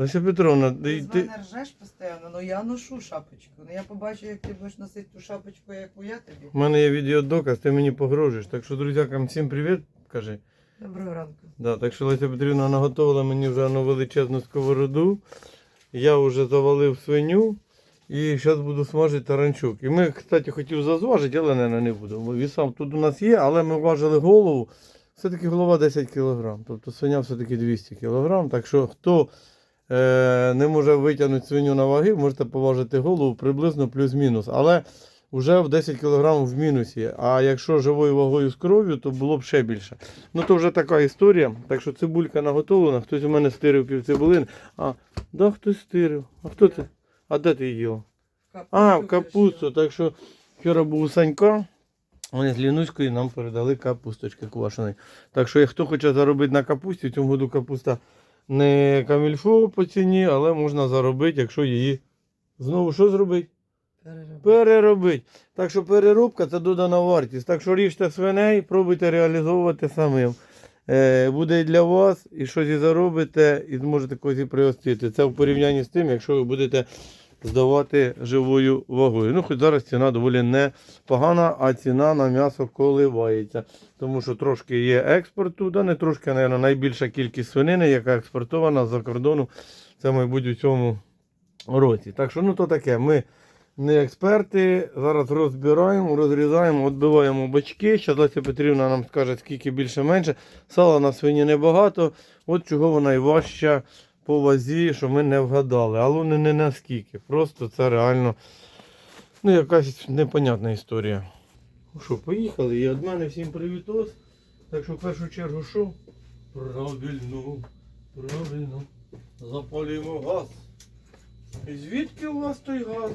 Леся Петровна, Ти ти, з ти... мене ржеш постійно, ну я ношу шапочку. Ну я побачу, як ти будеш носити ту шапочку, яку я тобі. в мене є відеодоказ, ти мені погрожуєш. Так що, друзякам, всім привіт, кажи. Доброго ранку. Да, так що Леся Петрівна наготовила мені вже на величезну сковороду. Я вже завалив свиню і зараз буду смажити таранчук. І ми, кстати, хотів зазважити, але не, не буду. Бо Вісам тут у нас є, але ми важили голову. Все-таки голова 10 кг. Тобто свиня все-таки 200 кг. Так що хто не може витягнути свиню на ваги, можете поважити голову приблизно плюс-мінус. Але вже в 10 кг в мінусі. А якщо живою вагою з кров'ю, то було б ще більше. Ну то вже така історія. Так що цибулька наготовлена. Хтось у мене стирив пів цибулини. А, да, хтось стирив. А хто це? А де ти її їла? А, в капусту. Так що вчора був у Санька. Вони з Лінуською нам передали капусточки квашеної. Так що, хто хоче заробити на капусті, в цьому году капуста не камільфо по ціні, але можна заробити, якщо її знову що зробити? Переробити. Переробити. Так що переробка це додана вартість. Так що ріжте свиней, пробуйте реалізовувати самим. Е, буде і для вас, і щось і заробите, і зможете когось і пригостити. Це в порівнянні з тим, якщо ви будете здавати живою вагою. Ну, хоч зараз ціна доволі непогана, а ціна на м'ясо коливається. Тому що трошки є експорту, да не трошки, мабуть, найбільша кількість свинини, яка експортована з-за кордону. Це, мабуть, у цьому році. Так що, ну то таке. Ми не експерти. Зараз розбираємо, розрізаємо, відбиваємо бочки. Зараз Леся Петрівна нам скаже, скільки більше-менше. Сала на свині небагато. От чого вона і важча по вазі, що ми не вгадали. Але не, не наскільки. Просто це реально ну, якась непонятна історія. Ну що, поїхали. І від мене всім привітос. Так що в першу чергу що? Правильно, правильно. Запалюємо газ. І звідки у вас той газ?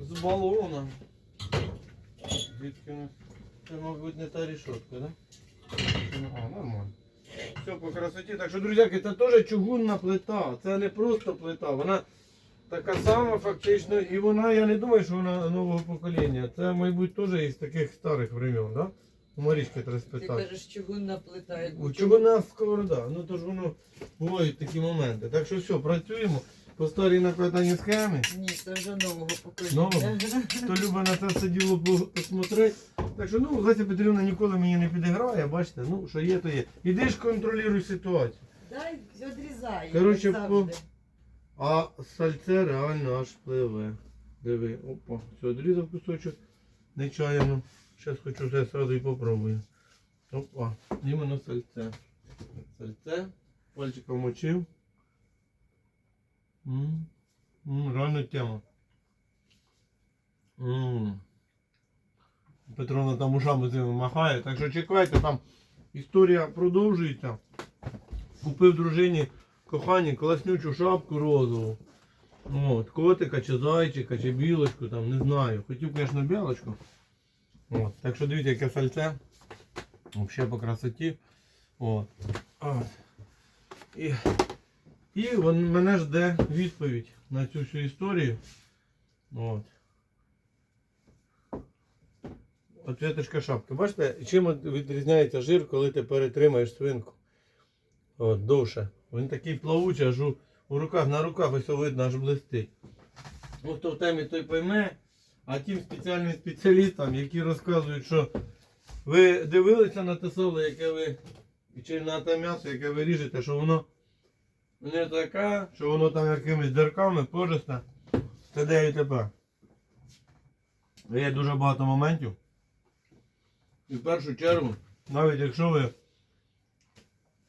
З балона. Звідки у нас? Це, мабуть, не та рішотка, да? А, нормально. Все по красоті. Так що, друзяки, це теж чугунна плита. Це не просто плита. Вона така сама фактично. І вона, я не думаю, що вона нового покоління. Це, мабуть, теж із таких старих времен, да? У Марічки треба Ти спитати. кажеш, чугунна плита, як У чугунна сковорода. Ну то ж воно бувають такі моменти. Так що все, працюємо по старій накладаній схемі. Ні, це вже нового покоління. Нового? Хто любить на це все діло посмотреть. Так що ну, Леся Петрівна ніколи мені не підіграє, бачите, ну що є, то є. Іди ж контролюй ситуацію. Дай відрізай. Коротше, завжди. А сальце реально аж пливе. Диви, опа, все, відрізав кусочок нечаянно. Зараз хочу вже одразу і попробую. Опа, іменно сальце. Сальце, пальчиком мочив. М, м, реально тема. М. Петровна там ушами цими махає, так що чекайте, там історія продовжується. Купив дружині кохані колеснючу шапку розову. От, котика, чи зайчика, чи білочку, там, не знаю. Хотів, звісно, білочку. От, так що дивіться, яке сальце. Взагалі по красоті. От. От. І, і мене жде відповідь на цю всю історію. От. Ответочка шапки. Бачите, чим відрізняється жир, коли ти перетримаєш свинку? От, довше. Він такий плавучий, аж у, у руках, на руках ось видно, аж блистить. Хто в темі, той пойме, а тим спеціальним спеціалістам, які розказують, що ви дивилися на те соло, яке ви, чи на те м'ясо, яке ви ріжете, що воно не таке, що воно там якимись дирками, пожисте. Це де і тепер. Є дуже багато моментів. І в першу чергу, навіть якщо ви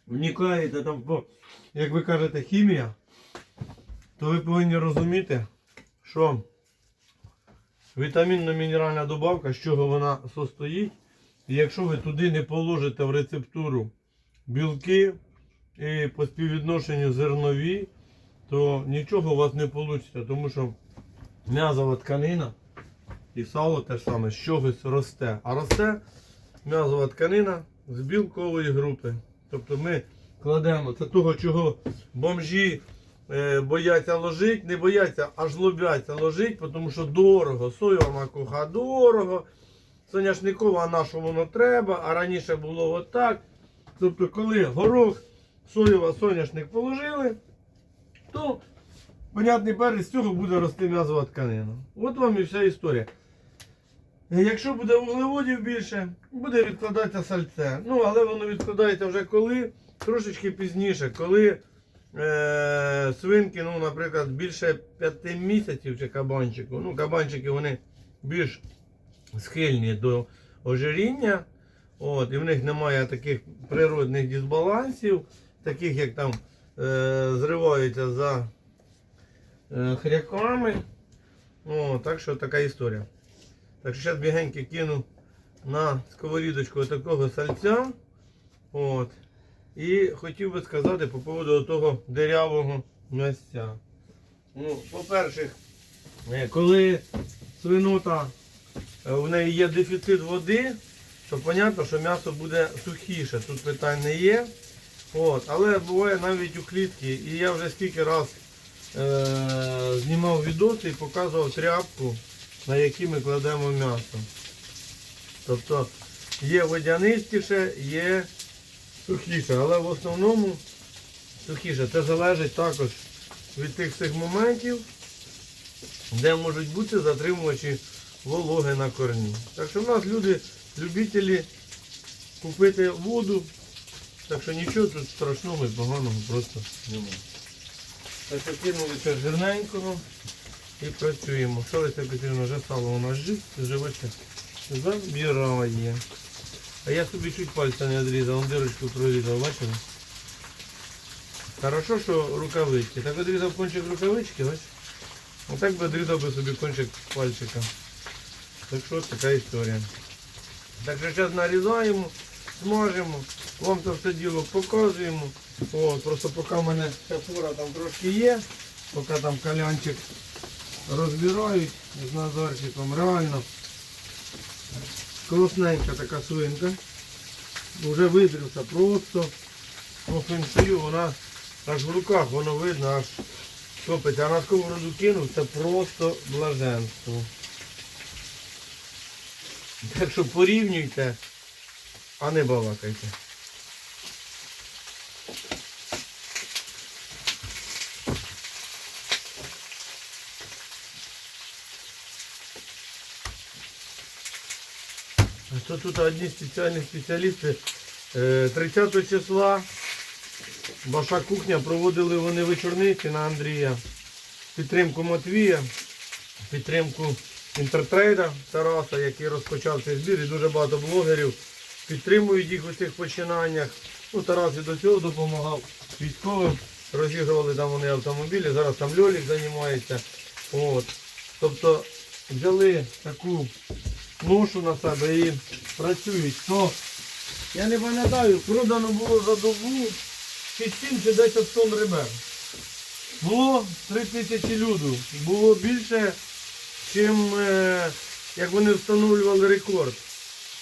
вникаєте там, по, як ви кажете, хімія, то ви повинні розуміти, що вітамінно-мінеральна добавка, з чого вона состоїть, і якщо ви туди не положите в рецептуру білки і по співвідношенню зернові, то нічого у вас не вийде, тому що м'язова тканина і сало те ж саме з чогось росте. А росте м'язова тканина з білкової групи. Тобто ми кладемо це того, чого бомжі е, бояться ложити, не бояться, аж жлобяться ложити, тому що дорого. Соєва макуха дорого. Соняшникова на що воно треба, а раніше було отак. Тобто, коли горох, соєва, соняшник положили, то, понятний перець, з цього буде рости м'язова тканина. От вам і вся історія. Якщо буде вуглеводів більше, буде відкладатися сальце. Ну, але воно відкладається вже коли, трошечки пізніше, коли е, свинки, ну, наприклад, більше 5 місяців чи кабанчику. Ну, кабанчики вони більш схильні до ожиріння. От, і в них немає таких природних дисбалансів, таких як там е, зриваються за е, хряками. О, так що така історія. Так що зараз бігенько кину на сковорідочку такого сальця. От. І хотів би сказати по поводу того дирявого м'ясця. Ну, по-перше, е, коли свинота, е, в неї є дефіцит води, то зрозуміло, що м'ясо буде сухіше. Тут питань не є. От. Але буває навіть у клітці. І я вже скільки раз е- знімав відоси і показував тряпку, на якій ми кладемо м'ясо. Тобто є водянистіше, є сухіше, але в основному сухіше. Це залежить також від тих всіх моментів, де можуть бути затримувачі вологи на корні. Так що в нас люди любителі купити воду, так що нічого тут страшного і поганого просто немає. Так що кинули це жирненького і працюємо. Що Леся вже сало у нас жив, живеться, забирає. А я собі чуть пальця не відрізав, он дирочку прорізав, бачили? Хорошо, що рукавички. Так відрізав кончик рукавички, бачиш? Отак би відрізав би собі кончик пальчика. Так що така історія. Так що зараз нарізаємо, смажемо, вам це все діло показуємо. О, просто поки в мене фура там трошки є, поки там калянчик розбирають з Назарчиком, реально класненька така свинка. Вже видрився просто. По феншую вона аж в руках, воно видно, аж топиться. А на сковороду кинув, це просто блаженство. Так що порівнюйте, а не балакайте. А тут одні спеціальні спеціалісти е, 30 числа ваша кухня проводили вони вечорниці на Андрія. Підтримку Матвія, підтримку інтертрейда Тараса, який розпочав цей збір, і дуже багато блогерів підтримують їх у цих починаннях. Ну, Тарас і до цього допомагав військовим, розігрували там вони автомобілі, зараз там Льолік займається. От. Тобто взяли таку ношу на себе і працюють. То, я не пам'ятаю, продано було за добу чи 7 чи 10 тонн ребер. Було 3 тисячі люду. Було більше, чим е, як вони встановлювали рекорд.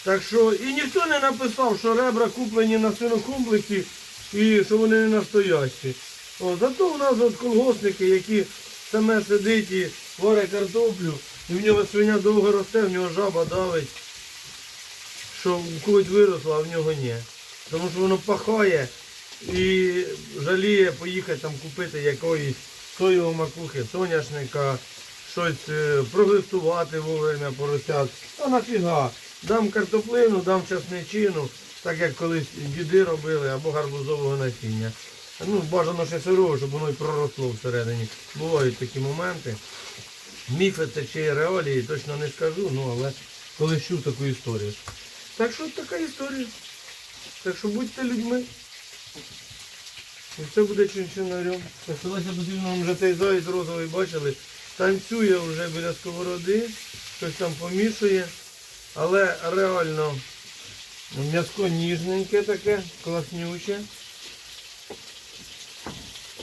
Так що і ніхто не написав, що ребра куплені на свинокомплексі і що вони не настоящі. О, зато у нас от колгоспники, які саме сидить і варить картоплю, і в нього свиня довго росте, в нього жаба давить, що когось виросло, а в нього ні. Тому що воно пахає і жаліє поїхати там купити якоїсь соєвої макухи, соняшника, щось е, проглистувати вовремя поросят. А нафіга? Дам картоплину, дам часничину, так як колись діди робили, або гарбузового насіння. Ну, бажано ще сирого, щоб воно і проросло всередині. Бувають такі моменти. Міфи це чи реалії, точно не скажу, ну але коли чув таку історію. Так що така історія. Так що будьте людьми. І все буде чинчинарем. Леся Петрівна вже цей заяць розовий бачили. Танцює вже біля сковороди, щось там помішує. Але реально м'яско ніжненьке таке, класнюче.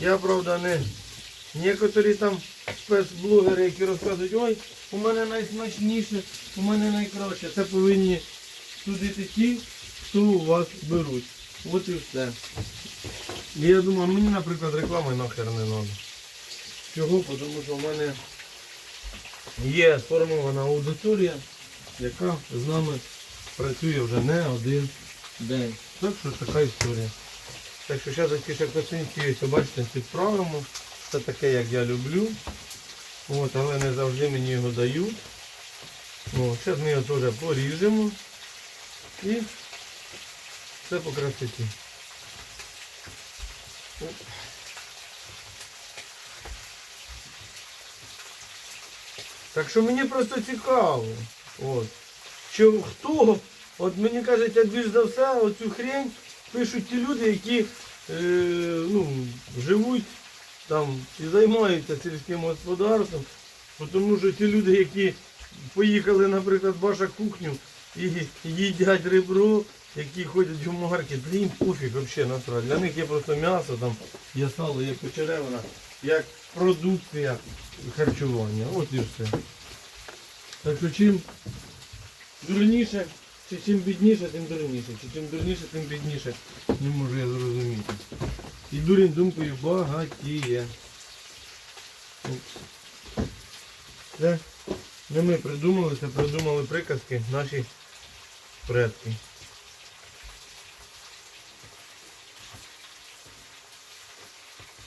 Я, правда, не некоторі там спецблогери, які розказують, ой, у мене найсмачніше, у мене найкраще. Це повинні судити ті, хто у вас беруть. От і все. І я думаю, мені, наприклад, реклами нахер не треба. Чого? Тому що в мене є сформована аудиторія, яка з нами працює вже не один день. Так що така історія. Так що зараз косинці, ось бачите, підправимо. Це таке, як я люблю. От, але не завжди мені його дають. О, зараз ми його теж поріжемо. І все по красоті. Так що мені просто цікаво. От. Що хто, от мені кажеться, більш за все, оцю хрень пишуть ті люди, які е, ну, живуть там і займаються сільським господарством. Тому що ті люди, які поїхали, наприклад, в вашу кухню і їдять ребро, які ходять в маркет, для їм пофіг взагалі насправді. Для них є просто м'ясо, там є сало, є почеревина, як продукція харчування. От і все. Так що чим дурніше, чи чим бідніше, тим дурніше. Чи чим дурніше, тим бідніше. Не можу я зрозуміти. І дурень думкою багатіє. Це не ми придумали, це придумали приказки наші предки.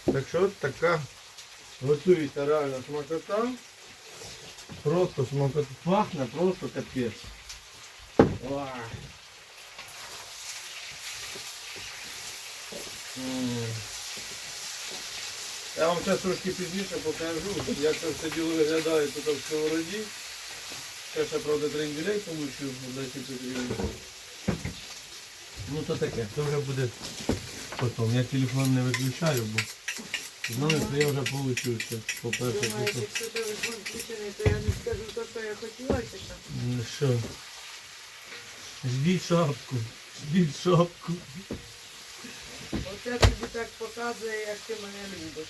Так що така готується реально смакота. Просто смакота. Пахне просто капець. Ва. Я вам зараз трошки пізніше покажу, як це все діло виглядає тут в сковороді. Ще ще, правда, тренділей получу в 10 Ну то таке, це вже буде потім. Я телефон не виключаю, бо знаю, що я вже получу це. По-перше, Думаєте, включений, то я не скажу те, що я хотіла, чи що? Ну що? Ждіть шапку. Ждіть шапку. Оце тобі так показує, як ти мене любиш.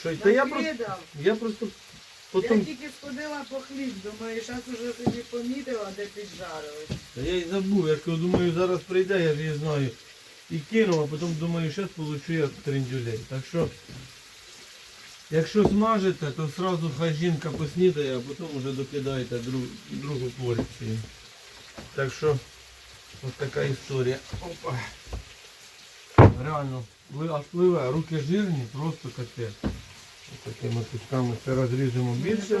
Що, та я просто, Накидав. я просто Я потім... тільки сходила по хліб, думаю, зараз уже тобі помітила, де піджарили. Та я й забув, я кажу, думаю, зараз прийде, я ж її знаю. І кинув, а потім думаю, зараз получу я трендюлей. Так що, якщо смажите, то одразу хай жінка поснідає, а потім вже докидаєте друг, другу порцію. Так що, ось така історія. Опа. Реально, пливе, руки жирні, просто капець. Ось такими кусками це розріжемо більше.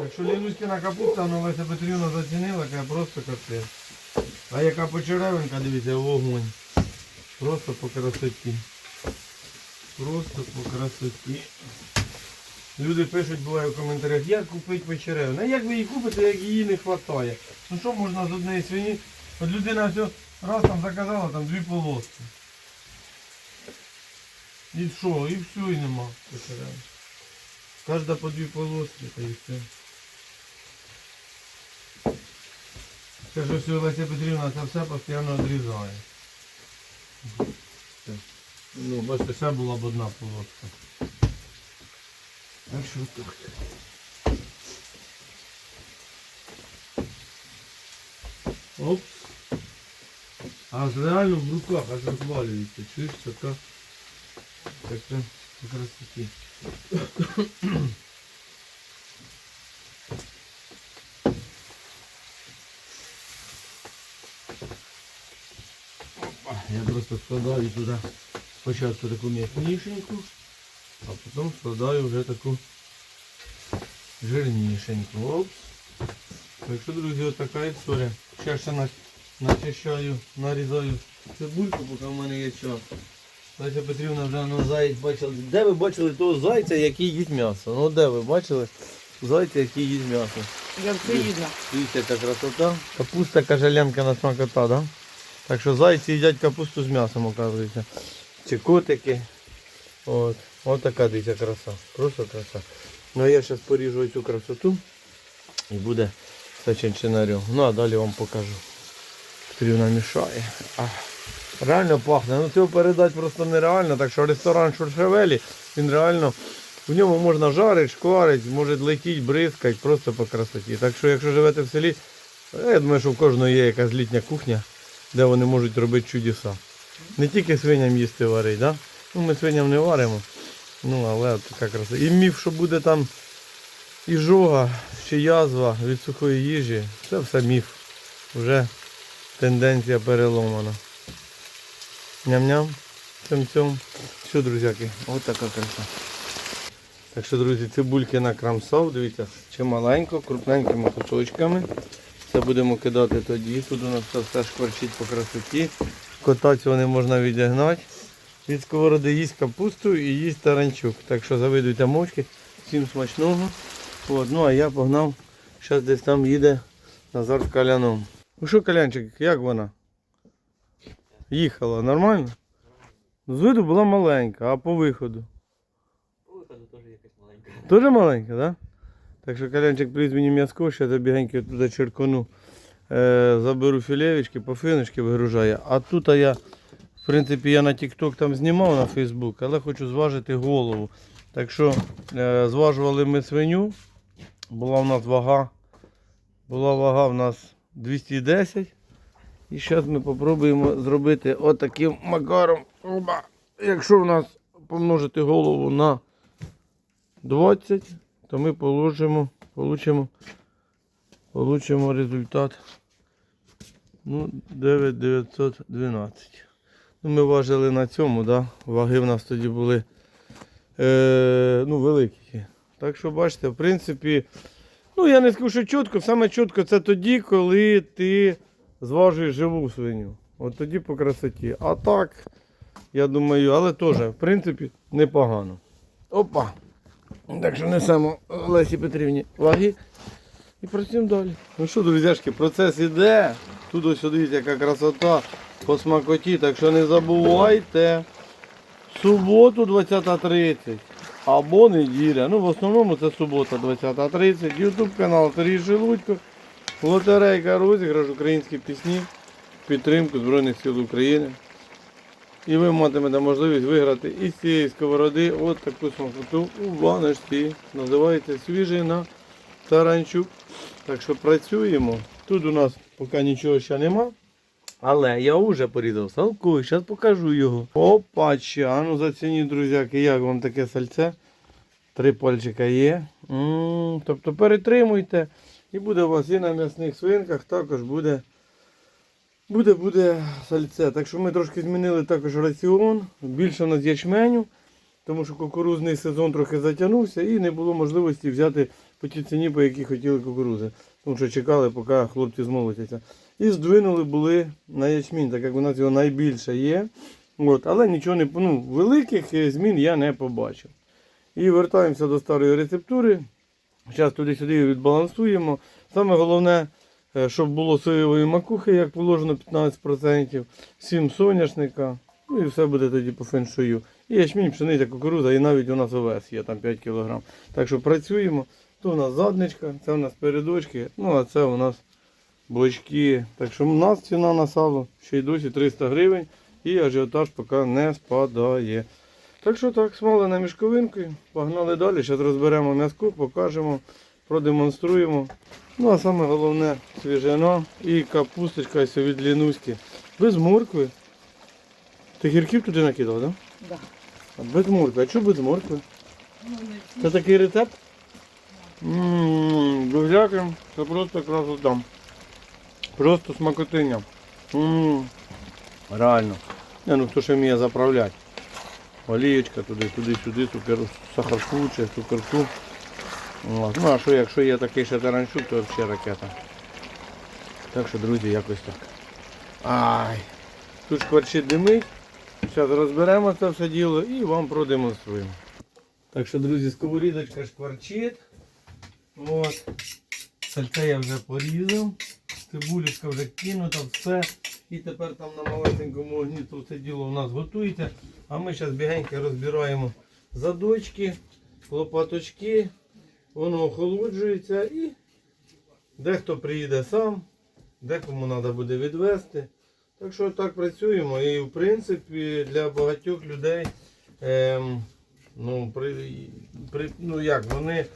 Якщо Лілуськіна капуста, вона Леся Петрівна зацінила, каже просто капець. А яка почеревинка, дивіться, вогонь. Просто по красоті. Просто по красоті. Люди пишуть, буває в коментарях, як купити почеревину. А як ви її купите, як її не вистачає? Ну що можна з однієї свині? От людина все раз там заказала там дві полоски. І що? І все, і нема почеревини. Кожна по дві полоски, та і все. Скажу, що Леся Петрівна це все постійно відрізає. Ну, бачите, ще була б одна полоска. Так що так. Опс. А реально в руках аж розвалюється. Чуєш, така. Така красоті. Я просто складаю туди спочатку таку м'яснішеньку, а потім складаю вже таку жирнішеньку. Опс. Так що, друзі, от така історія. Ще ще начищаю, нарізаю цибульку, поки в мене є час. Леся Петрівна вже на заєць бачила. Де ви бачили того зайця, який їсть м'ясо? Ну де ви бачили зайця, який їсть м'ясо? Я все їдла. Дивіться, яка красота. Капуста кажеленка на смакота, да? Так що зайці їдять капусту з м'ясом, оказується. Чи котики. От. От така дивіться краса. Просто краса. Ну а я зараз поріжу цю красоту і буде все чинчинарем. Ну а далі вам покажу. Петрівна мішає. А, реально пахне. Ну цього передати просто нереально. Так що ресторан Шуршевелі, він реально. В ньому можна жарити, шкварити, може летіти, бризкати, просто по красоті. Так що якщо живете в селі, я думаю, що в кожного є якась літня кухня, де вони можуть робити чудеса. Не тільки свиням їсти варить, да? ну ми свиням не варимо. Ну, але така краса. І міф, що буде там і жога, чи язва від сухої їжі, це все міф. Вже тенденція переломана. Ням-ням. Цьом-цьом. Все, друзяки, от така краса. Так що, друзі, цибульки накрамсав, дивіться, чи маленько, крупненькими кусочками. Це будемо кидати тоді. Тут у нас все, все шкварчить по красоті. Кота цього не можна відігнати. Від сковороди їсть капусту і їсть таранчук. Так що завидуйте мовчки. Всім смачного. От, ну а я погнав. Зараз десь там їде Назар з Каляном. Ну що, Калянчик, як вона? Їхала, нормально? З виду була маленька, а по виходу. По Виходу теж якась маленька. Дуже маленька, так? Да? Так що Калянчик привіз мені м'язко, ще я бігенько туди черкону. Е, заберу філевички, по финочки вигружаю. А тут я, в принципі, я на TikTok там знімав на Facebook, але хочу зважити голову. Так що е, зважували ми свиню. Була у нас вага. Була вага у нас 210. І зараз ми спробуємо зробити отаким макаром. Оба. Якщо в нас помножити голову на 20, то ми получимо, получимо результат ну, 9912. Ну, ми важили на цьому, да? ваги в нас тоді були е, ну, великі. Так що бачите, в принципі, ну я не скажу, що чітко, саме чітко це тоді, коли ти зважуєш живу свиню. От тоді по красоті. А так, я думаю, але теж, в принципі, непогано. Опа! Так що несемо Лесі Петрівні ваги і працюємо далі. Ну що, друзяшки, процес іде. Тут ось дивіться, яка красота по смакоті. Так що не забувайте. Суботу 20.30 або неділя. Ну, в основному це субота 20.30. Ютуб канал Сергій Шелудько. Лотерейка розіграш українські пісні. Підтримку Збройних сил України. І ви матимете можливість виграти із цієї сковороди от таку смакоту у баночці. Називається свіжина таранчук. Так що працюємо. Тут у нас поки нічого ще нема. Але я вже порізав салку, зараз покажу його. Опача, ну зацініть, друзяки, як вам таке сальце. Три пальчика є. м тобто перетримуйте. І буде у вас і на м'ясних свинках також буде Буде, буде сальце. Так що ми трошки змінили також раціон. Більше у нас ячменю, тому що кукурузний сезон трохи затягнувся і не було можливості взяти по тій ціні, по якій хотіли кукурузи. Тому що чекали, поки хлопці змолотяться. І здвинули були на ячмінь, так як у нас його найбільше є. От, але нічого не ну, великих е, змін я не побачив. І вертаємося до старої рецептури. Зараз туди-сюди відбалансуємо. Саме головне, е, щоб було соєвої макухи, як положено 15%, 7 соняшника. Ну і все буде тоді по феншую. І ячмінь, пшениця, кукуруза, і навіть у нас овес є там 5 кг. Так що працюємо. То у нас задничка, це у нас передочки, ну а це у нас бочки. Так що у нас ціна на сало ще й досі 300 гривень і ажіотаж поки не спадає. Так що так, смолена мішковинкою. Погнали далі. Зараз розберемо м'язку, покажемо, продемонструємо. Ну а саме головне свіжина і капусточка ось від лінуськи. Без моркви. Ти гірків туди накидав, так? Да. Да? Без моркви. А чого без моркви? Ну. Це такий рецепт? Ммм, друзяки, це просто красота. Просто смакотиня. Ммм, реально. Не, ну хто ще вміє заправляти. Олієчка туди, туди, сюди, цукер, сахарку чи цукерку. Ну а що, якщо є такий ще таранчук, то взагалі ракета. Так що, друзі, якось так. Ай. Тут шкварчить димить. Зараз розберемо це все діло і вам продемонструємо. Так що, друзі, сковорідочка шкварчить. От. Сальце я вже порізав. Цибулечка вже кинута, все. І тепер там на малесенькому огні то це діло у нас готується. А ми зараз бігенько розбираємо задочки, лопаточки. Воно охолоджується і дехто приїде сам, декому треба буде відвезти. Так що так працюємо. І в принципі для багатьох людей ем, ну, при, при, ну як, вони,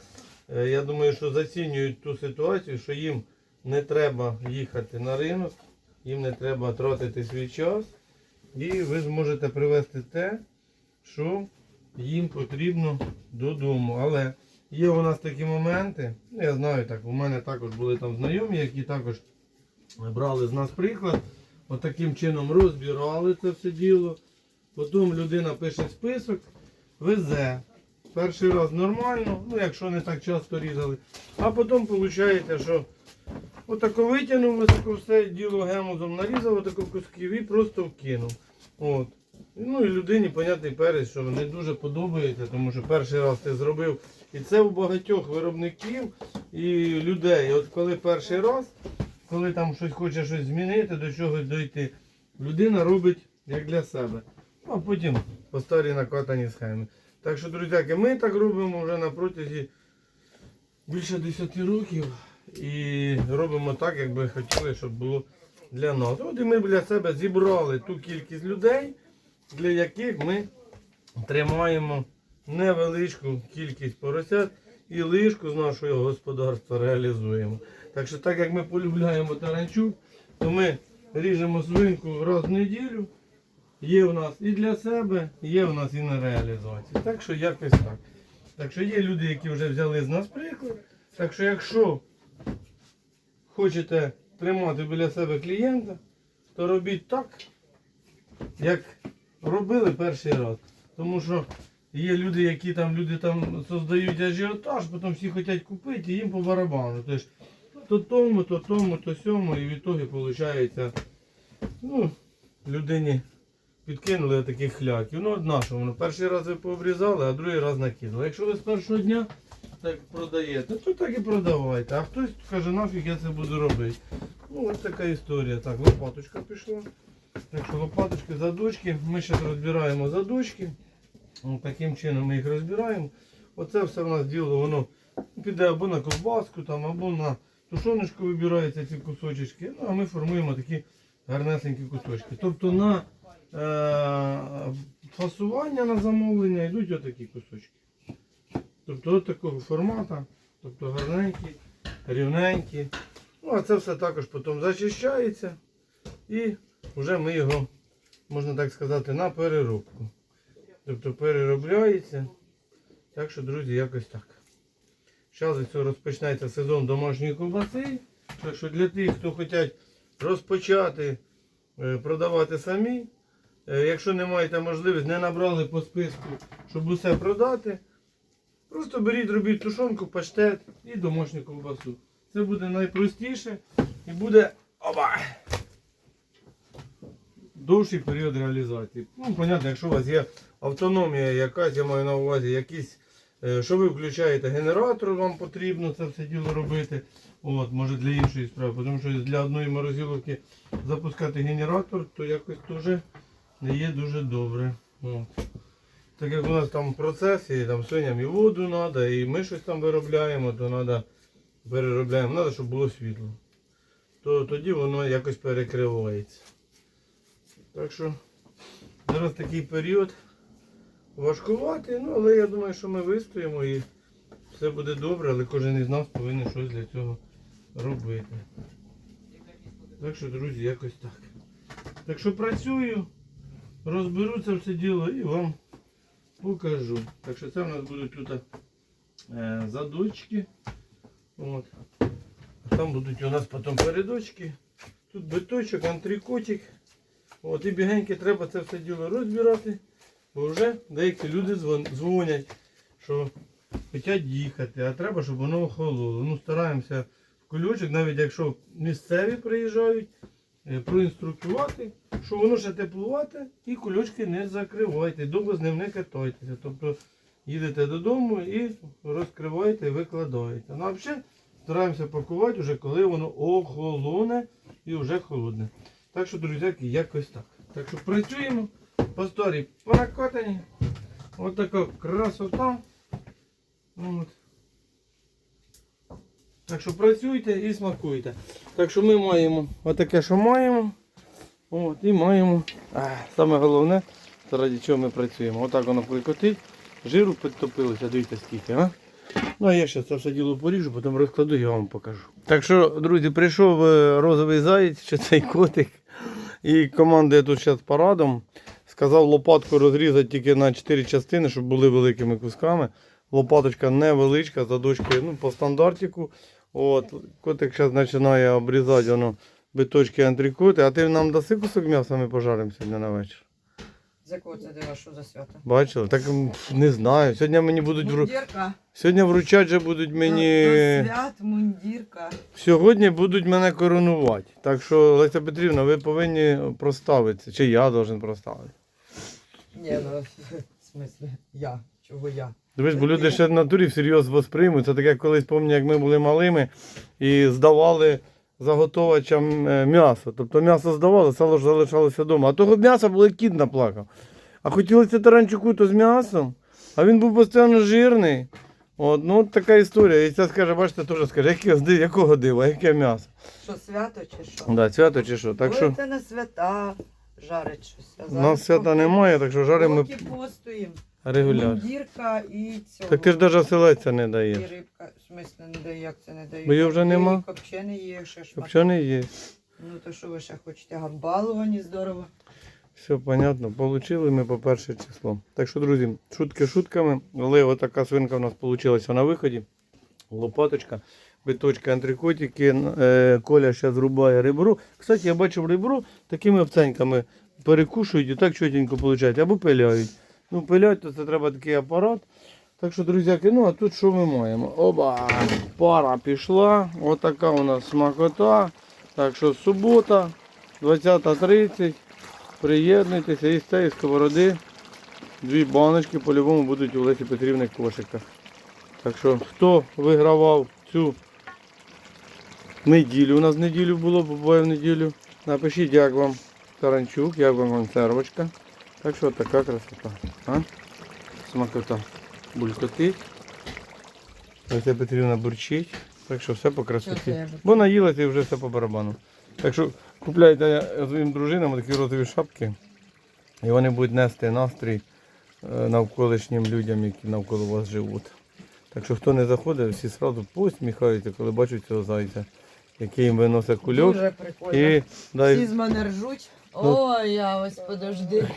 я думаю, що зацінюють ту ситуацію, що їм не треба їхати на ринок, їм не треба тратити свій час. І ви зможете привезти те, що їм потрібно додому. Але є у нас такі моменти, ну, я знаю так, у мене також були там знайомі, які також брали з нас приклад. Отаким чином розбирали це все діло. Потім людина пише список, везе. Перший раз нормально, ну якщо не так часто різали. А потім виходить, що отако витягнув високо все діло гемузом, нарізав отако кусків і просто вкинув. От. Ну і людині, понятний перець, що не дуже подобається, тому що перший раз ти зробив. І це у багатьох виробників і людей. От коли перший раз, коли там щось хоче щось змінити, до чогось дойти, людина робить як для себе. А потім по старій накатані схеми. Так що, друзяки, ми так робимо вже на протязі більше 10 років і робимо так, як би хотіли, щоб було для нас. От і ми для себе зібрали ту кількість людей, для яких ми тримаємо невеличку кількість поросят і лишку з нашого господарства реалізуємо. Так що, так як ми полюбляємо таранчук, то ми ріжемо свинку раз в неділю. Є в нас і для себе, є в нас і на реалізацію. Так що якось так. Так що є люди, які вже взяли з нас приклад. Так що якщо хочете тримати біля себе клієнта, то робіть так, як робили перший раз. Тому що є люди, які там люди там создають ажіотаж, потім всі хочуть купити і їм по барабану. Тобто, то тому, то тому, то сьому, і в ітогі виходить, ну, людині підкинули таких хляків. Ну, от нашого, воно перший раз ви пообрізали, а другий раз накинули. Якщо ви з першого дня так продаєте, то так і продавайте. А хтось каже, нафіг я це буду робити. Ну, ось така історія. Так, лопаточка пішла. Так що лопаточки, задочки. Ми зараз розбираємо задочки. Таким чином ми їх розбираємо. Оце все в нас діло, воно піде або на ковбаску, там, або на тушоночку вибираються ці кусочки. Ну, а ми формуємо такі гарнесенькі кусочки. Тобто на фасування на замовлення йдуть отакі кусочки. Тобто от такого формату, тобто гарненькі, рівненькі. Ну, а це все також потім зачищається і вже ми його, можна так сказати, на переробку. Тобто переробляється. Так що, друзі, якось так. Зараз розпочнеться сезон домашньої ковбаси. Так що для тих, хто хочуть розпочати е, продавати самі, е, якщо не маєте можливість, не набрали по списку, щоб усе продати, просто беріть, робіть тушонку, паштет і домашню ковбасу. Це буде найпростіше і буде оба, довший період реалізації. Ну, понятно, якщо у вас є автономія якась, я маю на увазі якісь, е, що ви включаєте генератор, вам потрібно це все діло робити. От, може для іншої справи, тому що для одної морозиловки запускати генератор, то якось теж не є дуже добре. От. Так як у нас там процес, і там свиням і воду треба, і ми щось там виробляємо, то треба переробляємо, треба, щоб було світло. То тоді воно якось перекривається. Так що зараз такий період важкувати, ну але я думаю, що ми вистоїмо і все буде добре, але кожен із нас повинен щось для цього робити. Так що, друзі, якось так. Так що працюю, розберу це все діло і вам покажу. Так що це в нас будуть тут е, задочки. От. А там будуть у нас потім передочки. Тут биточок, антрикотик. От, і бігеньки треба це все діло розбирати. Бо вже деякі люди дзвонять, що хочуть їхати, а треба, щоб воно охололо. Ну, стараємося в кульочок, навіть якщо місцеві приїжджають, проінструктувати, що воно ще теплувати і кульочки не закривайте, довго з ним не катайтеся. Тобто їдете додому і розкриваєте, викладаєте. Ну а взагалі стараємося пакувати вже коли воно охолоне і вже холодне. Так що, друзяки, якось так. Так що працюємо. По сторі понакотані. Ось така красота. От. Так що працюйте і смакуйте. Так що ми маємо отаке, що маємо. От, і маємо. А, саме головне, це раді чого ми працюємо. Отак воно кликотить. Жиру підтопилося, дивіться скільки, а? Ну а я ще це все діло поріжу, потім розкладу і вам покажу. Так що, друзі, прийшов е, розовий заєць, чи цей котик. І командує тут зараз парадом. Сказав лопатку розрізати тільки на 4 частини, щоб були великими кусками. Лопаточка невеличка, задочки ну, по стандартику. От, котик зараз починає обрізати воно, биточки антрикоти. А ти нам даси кусок м'яса, ми пожаримо сьогодні на вечір. З якого це дива, що за свято? Бачили? Так не знаю. Сьогодні мені будуть вру... Мундірка. Сьогодні вручать же будуть мені. До свят, мундірка. Сьогодні будуть мене коронувати. Так що, Леся Петрівна, ви повинні проставитися. Чи я должен проставити? Ні, ну, в смислі, я. Чого я? Дивись, бо люди ще в натурі всерйоз восприймуть. Це таке, колись пам'ятаю, як ми були малими і здавали заготовачам е, м'ясо. Тобто м'ясо здавали, сало ж залишалося вдома. А того м'яса було кіт наплакав. А хотілося таранчуку то з м'ясом, а він був постійно жирний. От, ну от така історія. І це скаже, бачите, теж скаже, яке, якого дива, яке м'ясо. Що, свято чи що? Да, свято чи що. Так що Будете на свята жарить щось. а у зараз нас свята немає, так що жаримо ми постуємо. Регулярно. Мундірка і цього. Так ти ж навіть селеця не І даєш. рибка, в смислі не даю, як це не даю. Бо її вже нема? І копчений є ще шмат. Не є. Ну то що ви ще хочете? Гамбаловані здорово. Все понятно. Получили ми по перше число. Так що, друзі, шутки шутками, але отака свинка у нас вийшла на виході. Лопаточка, биточки, антрикотики. Е, Коля ще зрубає ребро. Кстати, я бачив ребро такими овценьками перекушують і так чотенько виходить. Або пиляють. Ну, пилять, то це треба такий апарат. Так що, друзяки, ну а тут що ми маємо? Оба! Пара пішла. Отака у нас смакота. Так що субота, 20.30. Приєднуйтеся і з цієї сковороди. Дві баночки по-любому будуть у Лесі Петрівни кошиках. Так що, хто вигравав цю неділю, у нас неділю було, буває в неділю. Напишіть, як вам таранчук, як вам консервочка. Так що така красота. А? Смакота булькотить. Леся Петрівна бурчить. Так що все по красоті. Бо наїлася і вже все по барабану. Так що купляйте своїм дружинам такі розові шапки, і вони будуть нести настрій е, навколишнім людям, які навколо вас живуть. Так що хто не заходить, всі одразу посміхаються, коли бачать цього зайця, який їм виносить кульок. Дуже прикольно. І Всі дай... з мене ржуть. Ну. Ой, я ось подожди.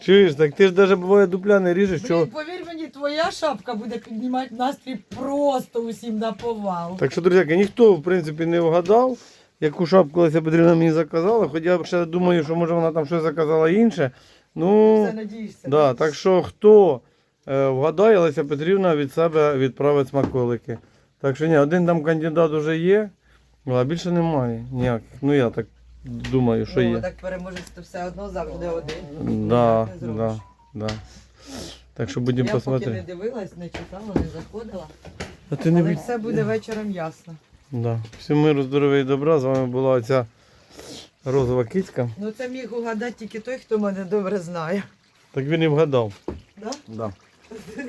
Чуєш, так ти ж навіть буває дупля не ріжеш, що. Блін, повір мені, твоя шапка буде піднімати настрій просто усім на повал. Так що, друзяки, ніхто в принципі не вгадав, яку шапку Леся Петрівна мені заказала. Хоча я ще думаю, що може вона там щось заказала інше. Ну, Все надієшся. Да, так що хто е, вгадає, Леся Петрівна від себе відправить смаколики. Так що ні, один там кандидат вже є, а більше немає ніяких. Ну я так думаю, що ну, є. так переможець, то все одно завжди один. Да, не зробиш. да, да. Так що будемо Я поки не посмотрети. дивилась, не читала, не заходила. А ти не Але бій- все буде вечором ясно. Да. Всім миру, здоров'я і добра. З вами була оця розова кицька. Ну це міг угадати тільки той, хто мене добре знає. Так він і вгадав. Да? Да.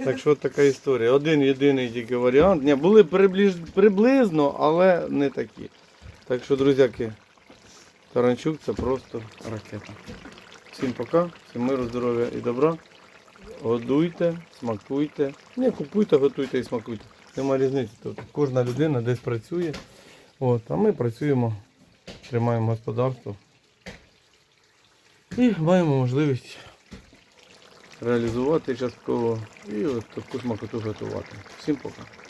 Так що така історія. Один єдиний тільки варіант. Ні, були приближ... приблизно, але не такі. Так що, друзяки, Таранчук це просто ракета. Всім пока, всім миру, здоров'я і добра. Годуйте, смакуйте. Не купуйте, готуйте і смакуйте. Нема різниці тут. Кожна людина десь працює. От, а ми працюємо, тримаємо господарство. І маємо можливість реалізувати частково і от таку смакоту готувати. Всім пока.